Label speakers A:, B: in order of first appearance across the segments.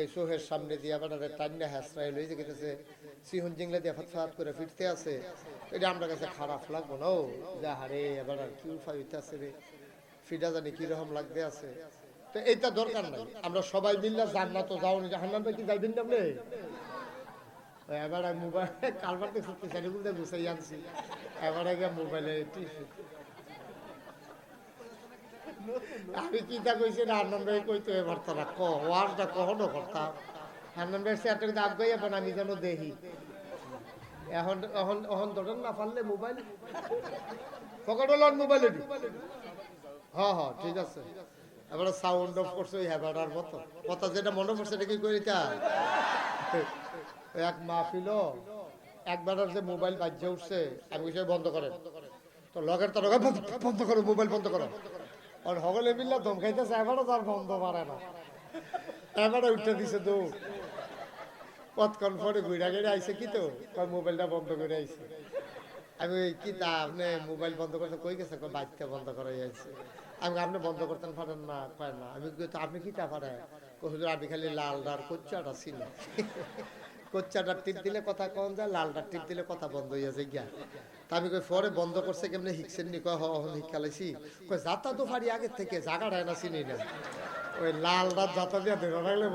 A: এই সোহের সামনে দিয়ে আবার টান্না হ্যাসরাই লই গেছে সিহন জিংলা দিয়ে ফাত করে ফিরতে আছে। এটা আমরা কাছে খারাপ লাগবো না যা হারে, এবার আর কি উপায় হইতে আছে রে। ফিটা জানি কীরকম লাগতে আছে। তো এইটা দরকার নাই, আমরা সবাই মিললে জান্নাত যাও না জাহান্নাম কি যাইবেন না আপনি? এবার মোবাইল কালবার তো সত্যি সেগুলো গুছাই আনছি। এবার আগে মোবাইলে আমি কি তা কইছি, না আনন্দ কইতো এবার তারা ক ওয়ারটা কখনো করতাম আনন্দ সে একটা দাগ গাই আমি যেন দেখি। এখন এখন এখন ধরেন না পারলে মোবাইল? পকেট লন মোবাইল হ্যাঁ হ্যাঁ ঠিক আছে। এবার সাউন্ড অফ করছে ওই হ্যাবাটার মতো। কথা যেটা মনে পড়ছে, এটা কি করি এক মাহফিল একবার যে মোবাইল বাজ্যে উঠছে, আমি বন্ধ করেন। তো লগের তো বন্ধ করো, মোবাইল বন্ধ করো। আর হগলে মিললে ধমকাইতেছে এবারও তার বন্ধ পারে না এবারে উঠে দিছে দৌড় কতক্ষণ পরে ঘুরা গেড়ে আইছে কি তো কয় মোবাইলটা বন্ধ করে আইছে আমি কি তা আপনি মোবাইল বন্ধ করতে কই গেছে কয় বাইকটা বন্ধ করে আইছে আমি আপনি বন্ধ করতেন পারেন না কয় না আমি তো আপনি কি তা পারেন হুজুর আমি খালি লাল ডাল ডার কোচ্চাটা ছিল কোচ্চাটার টিপ দিলে কথা যায় টিপ দিলে কথা বন্ধ হয়ে যায় গিয়া। আমি কই বন্ধ করছে কেমনে? নি, কয় যাতা তো পারি আগের থেকে জায়গাটা না চিনি না। ওই লাল রাত যাতা দিয়ে ধরে রাখলে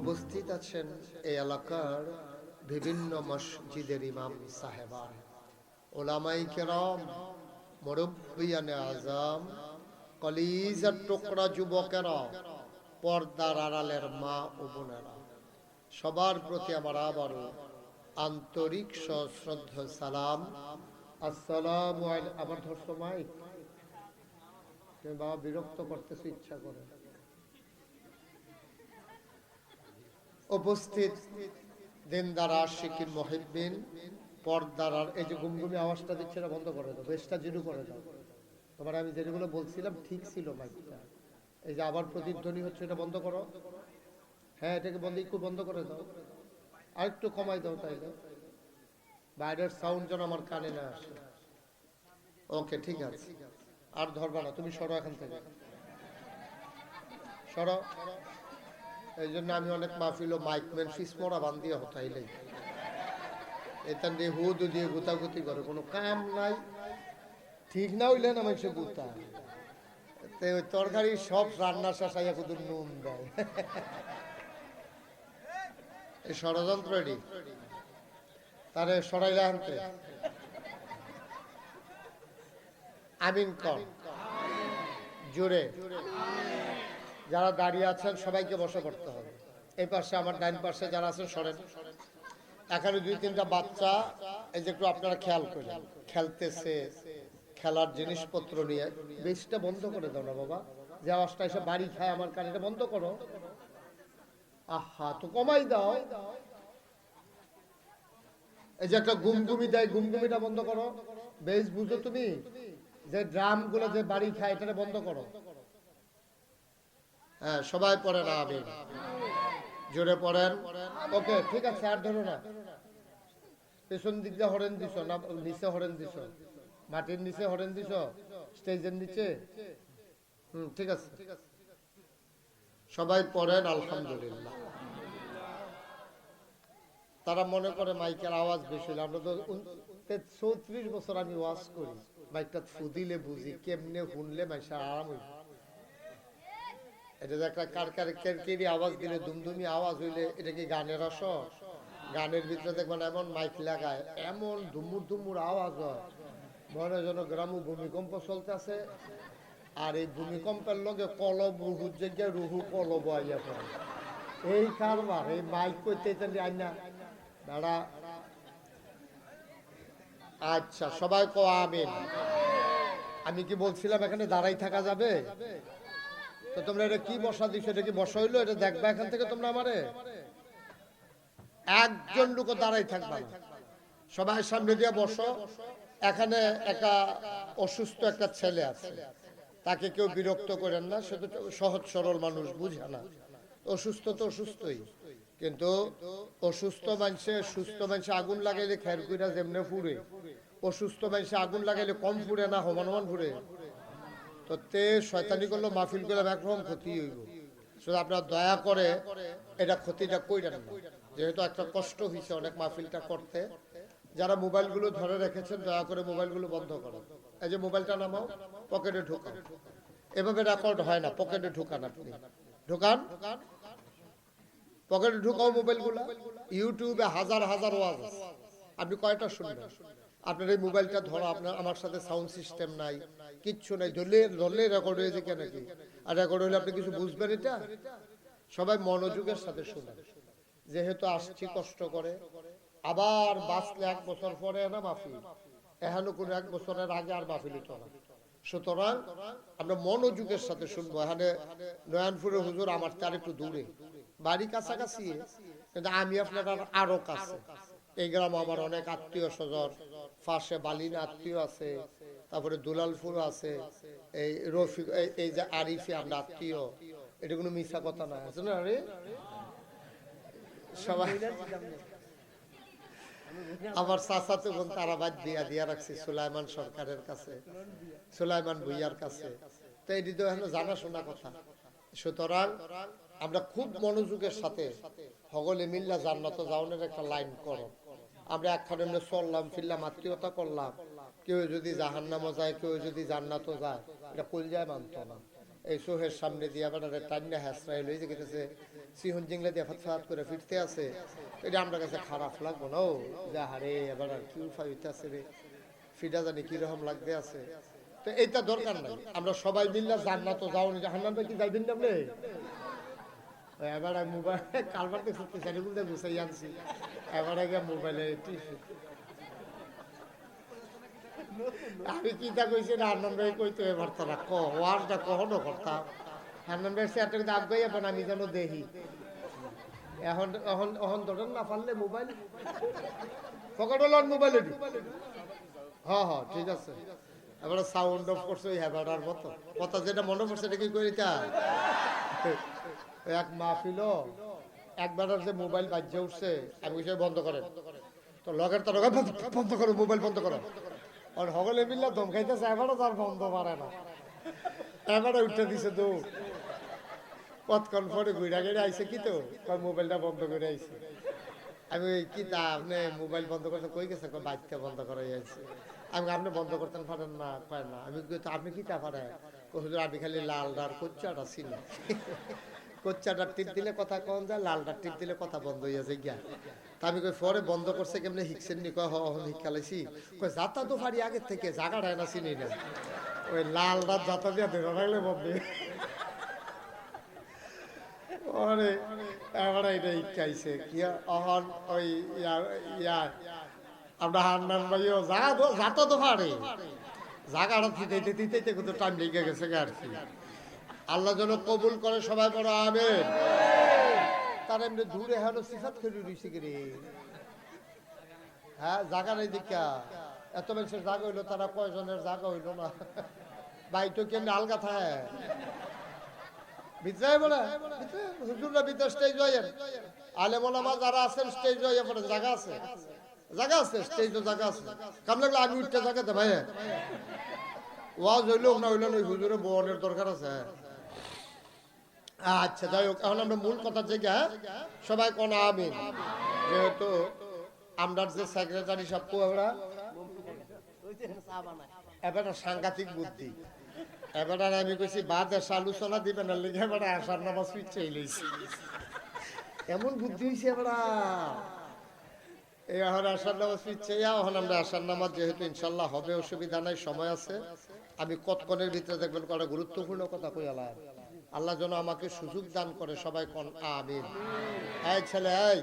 A: উপস্থিত আছেন এই এলাকার বিভিন্ন মসজিদের ইমাম সাহেবান, ওলামাই কেরাম মুরব্বিয়ানে আজম, কলিজার টুকরা যুবকেরা, পর্দার আড়ালের মা ও বোনেরা। সবার প্রতি আমার আবারও আন্তরিক সশ্রদ্ধ সালাম। আসসালাম আমার ধর্ষ মাইক। তুমি বাবা বিরক্ত করতেছে, ইচ্ছা করে। উপস্থিত দিনদারা শিকির মহিবিন পর্দার আর এই যে গুমগুমি আওয়াজটা দিচ্ছে না, বন্ধ করে দাও, বেশটা জিরু করে দাও। তোমার আমি যেগুলো বলছিলাম ঠিক ছিল মাইকটা। এই যে আবার প্রতিধ্বনি হচ্ছে, এটা বন্ধ করো। হ্যাঁ এটাকে বন্ধ, একটু বন্ধ করে দাও। আর একটু কমাই দাও তাইলে। বাইরের সাউন্ড যেন আমার কানে না আসে। ওকে ঠিক আছে। আর ধরবা না, তুমি সরো এখান থেকে। সরো। এই জন্য আমি অনেক মাহফিল ও মাইকম্যান ফিসমোরা বান্ধিয়া হতাইলেই। এখান দিয়ে হুদ দিয়ে গুতাগুতি করে, কোনো কাম নাই। ঠিক না হইলে না মানুষে গুতা। ওই তরকারি সব রান্না শেষাইয়া শুধু নুন দেয়। এই ষড়যন্ত্র এটি। তারে সরাইলে আনতে। আমিন কর জোরে। যারা দাঁড়িয়ে আছেন সবাইকে বসে পড়তে হবে। এই পাশে আমার ডাইন পাশে যারা আছেন সরেন। এখানে দুই, তিনটা বাচ্চা, এই যে একটু আপনারা খেয়াল করেন। খেলতেছে, খেলার জিনিসপত্র নিয়ে। বেশটা বন্ধ করে দাও না বাবা। যে আওয়াজটা এসে বাড়ি খায় আমার কানে, এটা বন্ধ করো। আহা, তো কমাই দাও। এই যে একটা গুমগুমি দেয়, গুমগুমিটা বন্ধ করো। বেশ বুঝো তুমি? যে ড্রামগুলো যে বাড়ি খায় এটা বন্ধ করো। হ্যাঁ সবাই পড়েন আমি জোরে পড়েন। ওকে, ঠিক আছে, আর ধরো না। পেছন দিক দিয়ে হরেন দিছ না, নিচে হরেন দিছ? মাটির নিচে হরেন দিছ? স্টেজের নিচে? হুম, ঠিক আছে। সবাই পড়েন, আলহামদুলিল্লাহ। তারা মনে করে মাইকের আওয়াজ বেশি হলে। আমরা তো চৌত্রিশ বছর আমি ওয়াজ করি। মাইকটা ফুদিলে বুঝি, কেমনে শুনলে মাইসা আরাম হইবে। এটা যে একটা কার কার কেরকেরি আওয়াজ দিলে, দুমদুমি আওয়াজ হইলে, এটা কি গানের রস গানের ভিতরে দেখবেন এমন মাইক লাগায়, এমন ধুমুর ধুমুর আওয়াজ হয়। মনে যেন গ্রাম ভূমিকম্প চলতেছে, আর এই ভূমিকম্পের লগে কলব রুহুর জায়গায় রুহু কলব আইয়া পড়ে এই কারবার, এই মাইক করতে আইনা। দাঁড়া। আচ্ছা সবাই কো আমিন। আমি কি বলছিলাম এখানে দাঁড়াই থাকা যাবে? তো তোমরা এটা কি বসা দিছো? এটা কি বসা হইল? এটা দেখবা এখান থেকে তোমরা আমারে? একজন লোক দাঁড়াই থাকবা সবাই সামনে দিয়ে বসো। এখানে একটা অসুস্থ একটা ছেলে আছে। তাকে কেউ বিরক্ত করেন না। সে তো সহজ সরল মানুষ, বুঝে না। অসুস্থ তো অসুস্থই। কিন্তু অসুস্থ মানুষে, সুস্থ মানুষে আগুন লাগাইলে খের যেমনে ফুরে অসুস্থ মানুষে আগুন লাগাইলে কম ফুড়ে না সমান সমান ফুড়ে। তো তে শয়তানি করল, মাহফিল করলাম একরকম ক্ষতি হইব। শুধু আপনারা দয়া করে এটা ক্ষতিটা কইরেন না। যেহেতু একটা কষ্ট হয়েছে অনেক মাহফিলটা করতে। যারা মোবাইলগুলো ধরে রেখেছেন, দয়া করে মোবাইলগুলো বন্ধ করো এই যে মোবাইলটা নামাও, পকেটে ঢোকাও। এভাবে রেকর্ড হয় না, পকেটে ঢোকান আপনি। ঢোকান? পকেটে ঢোকাও মোবাইলগুলো। ইউটিউবে হাজার হাজার ওয়াজ আপনি কয়টা শুনবেন? আপনার এই মোবাইলটা ধরো, আপনার, আমার সাথে সাউন্ড সিস্টেম নাই, কিচ্ছু নাই, ধরলে ধরলে রেকর্ড হয়েছে কেন কি? আর রেকর্ড হলে আপনি কিছু বুঝবেন এটা? সবাই মনোযোগের সাথে শুনেন। যেহেতু আসছি, কষ্ট করে, আবার বাঁচলে এক বছর পরে না মাফি? এখানে কোনো এক বছরের আগে আর মাহফিল হতো না। সুতরাং আমরা মনোযোগের সাথে শুনব। এখানে নয়নপুরের হুজুর আমার তার একটু দূরে। বাড়ি কাছাকাছি, কিন্তু আমি আপনার আরও কাছে। এই গ্রামে আমার অনেক আত্মীয় স্বজন। পাশে বালিনা আত্মীয় আছে তারপরে দুলালপুর আছে। এই রফিক এই- যে আরিফি আমরা আত্মীয় এটা কোনো মিথ্যা কথা না। আছে না রে সবাই আমার চাচা তো বোন তারাবাদ দিয়া দিয়া রাখছি সুলাইমান সরকারের কাছে সুলাইমান ভুইয়ার কাছে। তো এটি তো এখন জানাশোনা কথা। সুতরাং আমরা খুব মনোযোগের সাথে হগলে মিল্লা জান্নাত যাওনের একটা লাইন করো আমরা একখানে এমনি চললাম, ফিরলাম, আত্মীয়তা করলাম। কেউ যদি জাহান্নামও যায়, কেউ যদি জান্নাতও যায়, এটা কল যায় মানত না। এই সোহের সামনে দিয়ে আবার টান্না হ্যাসরাই লই যে গেছে সিহন জিংলা দিয়ে ফাত করে ফিরতে আছে। এটা আমরা কাছে খারাপ লাগবো না ও। যে হারে, এবার আর কি উফা হইতে আছে রে? ফিটা জানি কীরকম লাগতে আছে। তো এইটা দরকার নাই। আমরা সবাই মিললে জান্নাত যাওনি। জাহান্নামে কি যাইবেন না আপনি? এবার মোবাইল কালবার তো সত্যি সারি বলতে গুছাই আনছি। মোবাইলে আমি চিন্তা না, আনন্দ কইতো এবার ক ওয়ার্ডটা কখনো করতাম আনন্দ সেটা এখন আমি যেন দেখি এখন এখন এখন ধরেন না পারলে মোবাইল? পকেটে লন মোবাইলে হ্যাঁ হ্যাঁ ঠিক আছে। এবার সাউন্ড অফ করছে ওই হ্যাবাটার মতো। কথা যেটা মনে পড়ছে, এটা কি করি তা এক মাহফিল একবার যে মোবাইল বাজ্যে উঠছে, আমি কিছু বন্ধ করেন। তো লগের তো বন্ধ করো, মোবাইল বন্ধ করো। আর হগলে মিললে দম খাইতেছে এবারও তার বন্ধ পারে না। এবারে উঠে দিছে দৌড় কতক্ষণ পরে ঘুরা গেড়ে আইছে কি তো? মোবাইলটা বন্ধ করে আইছে। আমি কি তা, আপনি মোবাইল বন্ধ করতে কই গেছে বাচ্চা বন্ধ করে আইছে। আমি আপনি বন্ধ করতেন পারেন না? পারেন না। আমি তো আপনি কি তা পারেন? আমি খালি লাল ডার কোচ্চাটা চিনি কোচ্চাটার টিপ দিলে কথা কম যায়, লালটার টিপ দিলে কথা বন্ধ হয়ে যায় গিয়া। আমি কই পরে বন্ধ করছে কেমনে হিকছেন নি? কয় হন যাতা তো আগে থেকে জাগাড়ায় না চিনি না। ওই লাল ডার যাতা দিয়া ধরে রাখলে ওরে, এবারে এটা ইচ্ছাইছে কি অহন ওই ইয়া আমরা হান্নান ভাইও, যা যাতা তো জাগাটা দিতে দিতে টাইম লেগে গেছে আর কি। আল্লাহ যেন কবুল করে, সবাই বড় আমেন। তার এমনি দূরে হেন সিফাত করে। রইছে হ্যাঁ জাগা নেই দেখা এত মানুষের জাগা হইল, তারা কয়জনের জাগা হইল না। ভাই তো কেমনি আলগা ভিতরে বলে? হুজুররা ভিতরে স্টেজ আলে যারা আছেন স্টেজ আছে। আছে আছে। কাম লাগলে আমি উঠতে জায়গাতে ভাই ওয়াজ না হইল না ওই হুজুরে বনের দরকার আছে। আচ্ছা যাই হোক, এখন আমরা মূল কথা থেকে সবাই কোন আমিন? যেহেতু আমরা যে সেক্রেটারি সব আমরা এবার সাংঘাতিক বুদ্ধি। এবার আমি কইছি, বাদ এসে আলোচনা দিবেন না লিখে এবার আসার নামাজ পিচ্ছে লইছি। এমন বুদ্ধি হয়েছে এবার এই এখন আসার নামাজ পিচ্ছে এখন আমরা আসার নামাজ যেহেতু ইনশাল্লাহ হবে, অসুবিধা নাই, সময় আছে। আমি কতক্ষণের ভিতরে দেখবেন কটা গুরুত্বপূর্ণ কথা কই আলাম আল্লাহ যেন আমাকে সুযোগ দান করে সবাই কোন আমিন। এই ছেলে এই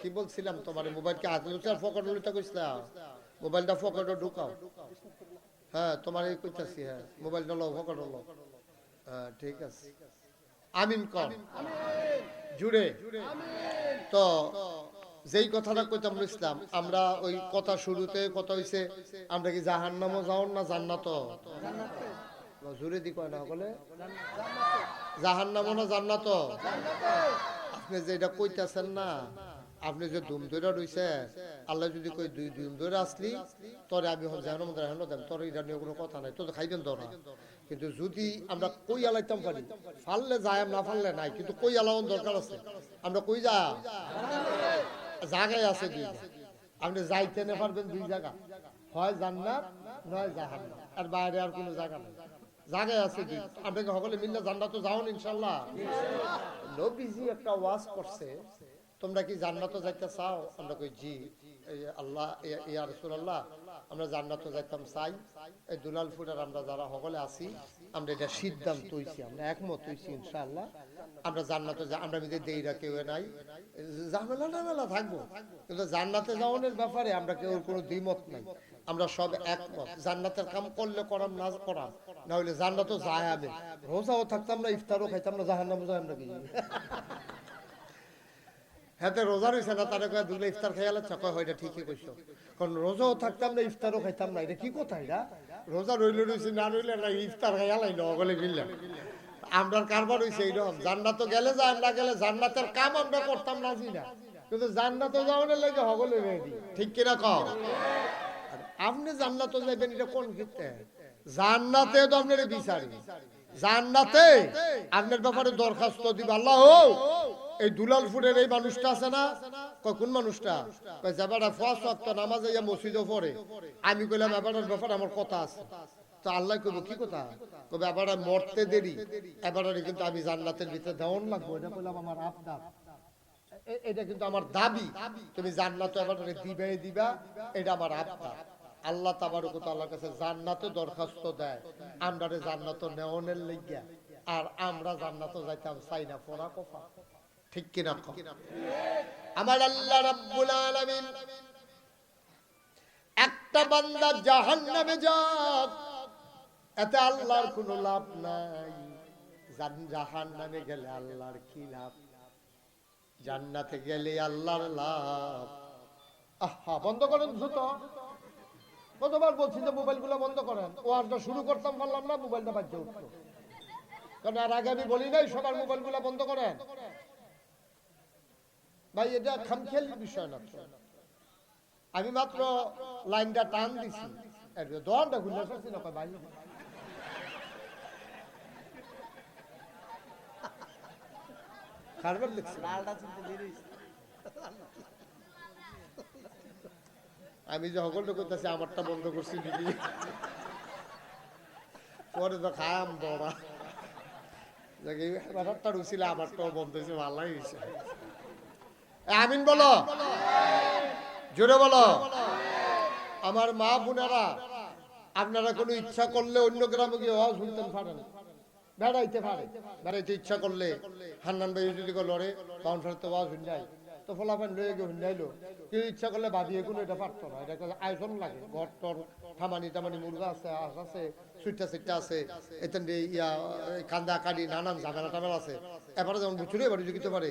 A: কি বলছিলাম তোমার? মোবাইলকে হাতে লুচার ফকট লুটা কইছিলাম? মোবাইলটা ফকটে ঢুকাও। হ্যাঁ তোমার এই কইতাছি হ্যাঁ মোবাইলটা লো ফকট লো হ্যাঁ ঠিক আছে। আমিন কর। জুড়ে। তো যেই কথাটা কইতাম ইসলাম আমরা ওই কথা শুরুতে কথা হইছে আমরা কি জাহান্নামও যাওন না জান্নাত জুড়ে দি কয় না বলে? জাহান্নামও না জান্নাত? আপনি যেটা কইতাছেন না আপনি যে দুম ধরে রইছে আল্লাহ যদি কই দুই দুম ধরে আসলি তোরে আমি হন জাহান্ন মধ্যে হেন দেন তোর এটা নিয়ে কোনো কথা নাই তোর খাইবেন তো না। কিন্তু যদি আমরা কই আলাইতাম পারি ফাললে যায় না ফাললে নাই কিন্তু কই আলাওন দরকার আছে? আমরা কই যা? জায়গায় আছে দুই আপনি যাইতে না পারবেন দুই জায়গা। হয় জান্নাত নয় জাহান্নাম। আর বাইরে আর কোনো জায়গা নেই। আছে আপনাকে সকলে মিললে জান্নাত তো যাও ইনশাল্লাহ নবীজি একটা ওয়াজ করছে, তোমরা কি যাইতে চাও? আমরা কই, জি আল্লাহ ইয়া- রাসূলুল্লাহ, আমরা যাইতাম, চাই। এই আমরা যারা সকলে আছি, আমরা এটা সিদ্ধান্ত হইছি, আমরা একমত হইছি, ইনশাআল্লাহ। আমরা জান্নাতে যা- আমরা কেউ নাই। ঝামেলা টামেলা থাকব, কিন্তু জান্নাতে যাওয়ানোর ব্যাপারে আমরা কেউ কোনো দ্বিমত নাই। আমরা সব একমত জান্নাতের কাম করলে করাম না করাম না হইলে জান্নাতও যায় আমি রোজাও থাকতাম না ইফতারও খাইতাম না জাহান্নামও যায় আমরা কি? হাতে রোজা রয়েছে না, তারা কয়ে দুলে ইফতার খাইয়ালে চকয় হয়, এটা ঠিকই কইছো। কারণ রোজাও থাকতাম না ইফতারও খাইতাম না, এটা কি কথা এটা? রোজা রইলে রয়েছে না রইলে না, ইফতার খাইয়ালাই না বলে মিললাম আমরার কারবার হইছে এইরকম, জান্নাত গেলে যায়, না গেলে জান্নাতের কাম আমরা করতাম, রাজি না। কিন্তু জান্নাত যাওয়ার লাগে হগলে রেডি ঠিক কিনা কও? আপনি জান্নাত যাবেন এটা কোন ক্ষেত্রে? জান্নাতে তো আপনার বিচারি। জান্নাতে আপনার ব্যাপারে দরখাস্ত দিবে আল্লাহ। এই দুলালপুরের এই মানুষটা আছে না? কয়, কোন মানুষটা? ইয়া মসজিদে পড়ে। আমি কইলাম এবারের ব্যাপারে আমার কথা আছে। তো আল্লাহ কইব, কি কথা? কবে এবারে মরতে দেরি। এবারে কিন্তু আমি জান্নাতের ভিতরে লাগবো। এটা কইলাম আমার এটা কিন্তু আমার দাবি। তুমি জান্নাত এবারে দিবে দিবা, এটা আমার আবদার। আল্লাহ তাবারক আল্লাহর কাছে জান্নাতে দরখাস্ত দেয়। আমরা জান্নাত নেওয়ানের লাগিয়া। আর আমরা জান্নাত যাইতাম চাই না পোড়া কফা। ঠিক কিনা আমার আল্লাহ রাব্বুল আলামিন একটা বান্দা জাহান্নামে যাক, এতে আল্লাহর কোনো লাভ নাই। জাহান্নামে গেলে আল্লাহর কি লাভ? জান্নাতে গেলে আল্লাহর লাভ। আহা, বন্ধ করেন দ্রুত। কতবার বলছি যে মোবাইলগুলো বন্ধ করেন। ও আজটা শুরু করতাম পারলাম না মোবাইলটা বাজছে উঠতো কারণ আর আগে আমি বলি নাই সবার মোবাইলগুলো বন্ধ করেন। ভাই এটা খামখেয়ালি বিষয় না আমি মাত্র লাইনটা টান দিছি। দোয়ানটা খুলে আসছি না কয় ভাই। লিখছি আমি যে সকলটা করতেছি আমারটা বন্ধ করছি দিদি পরে তো খায়াম বড়া। বন্ধ আমিন মা কোনো ইচ্ছা করলে অন্য গ্রামে গিয়ে আওয়াজ শুনতেন পারেন বেড়াইতে পারে বেড়াইতে ইচ্ছা করলে হান্নান ভাই যদি লড়ে বাউন ফেরত আওয়াজ শুনজাই তো ফলাফান লয়ে গিয়ে শুনজাইলো কেউ ইচ্ছা করলে বাদিয়ে কোনো এটা পারতো না। এটা আয়োজন লাগে। ঘর টর, থামানি টামানি মুরগা আছে আস আছে সুইটা সুইটা আছে। এতেন ইয়া কান্দা কাটি, নানান ঝামেলা টামেলা আছে। এবারে যেমন বুচুরে বাড়ি জুগিতে পারে,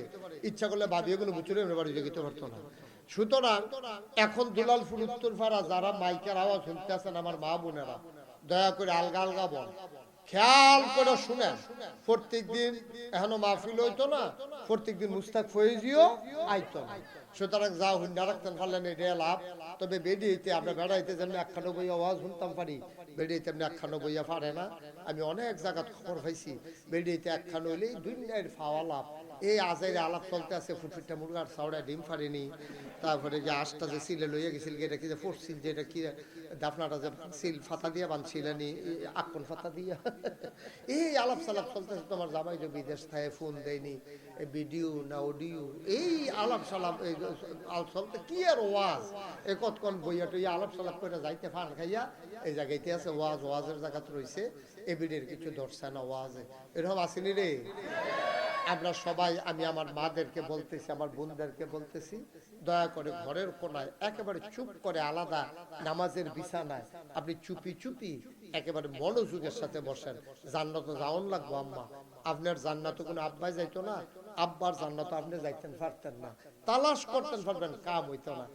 A: ইচ্ছা করলে বাদিয়ে কোনো বুচুরে বাড়ি জুগিতে পারতো না। সুতরাং এখন দুলাল দুলালপুর ফারা, যারা মাইকের আওয়াজ শুনতে আছেন, আমার মা বোনেরা, দয়া করে আলগা আলগা বল। খেয়াল করে শুনেন। প্রত্যেক দিন এখনও মাহফিল হইতো না প্রত্যেক দিন মুস্তাক ফয়েজিও আইতো না। সুতরাং যা হুন্ডা রাখতেন পারলেন এটা লাভ। তবে বেডিয়েতে আমরা বেড়াইতে যেন একখানো বই আওয়াজ শুনতাম পারি। বেডিয়েতে এমনি একখানো বইয়া পারে না। আমি অনেক জায়গাত খবর পাইছি বেডিয়েতে একখানো হইলেই দুই মিনিট ফাওয়া লাভ। এই আজাইরে আলাপ চলতে আছে, ফুটফুটটা মুরগার চাউড়া ডিম ফাড়েনি। তারপরে যে আশটা যে সিলে লইয়া গেছিল, এটা কি যে ফোরছিল যে এটা কি দাফনাটা যে সিল ফাতা দিয়ে বানছিলেনি আকন ফাতা দিয়া। এই আলাপ সালাপ চলতেছে, তোমার জামাই যে বিদেশ থাকে ফোন দেয়নি ভিডিও না অডিও, এই আলাপ সালাপ আলাপ চলতে, কি আর ওয়াজ? এ কতক্ষণ বইয়া টইয়া আলাপ সালাপ করে যাইতে ফান খাইয়া, এই জায়গাইতে আছে, ওয়াজ, ওয়াজের জায়গাত রয়েছে এবিডের কিছু ধরছে না ওয়াজে। এরকম আসেনি রে? আমরা সবাই, আমি আমার মাদেরকে বলতেছি, আমার বোনদেরকে বলতেছি, দয়া করে ঘরের কোনায় একেবারে চুপ করে আলাদা নামাজের বিছানায় আপনি চুপি চুপি একেবারে মনোযোগের সাথে বসেন। জান্নাত যাওন লাগবো আম্মা। আপনার জান্নাত কোনো আব্বাই যাইতো না, আব্বার জান্নাত আপনি যাইতেন, পারতেন না। তালাশ করতেন পারবেন কাম হইতো না।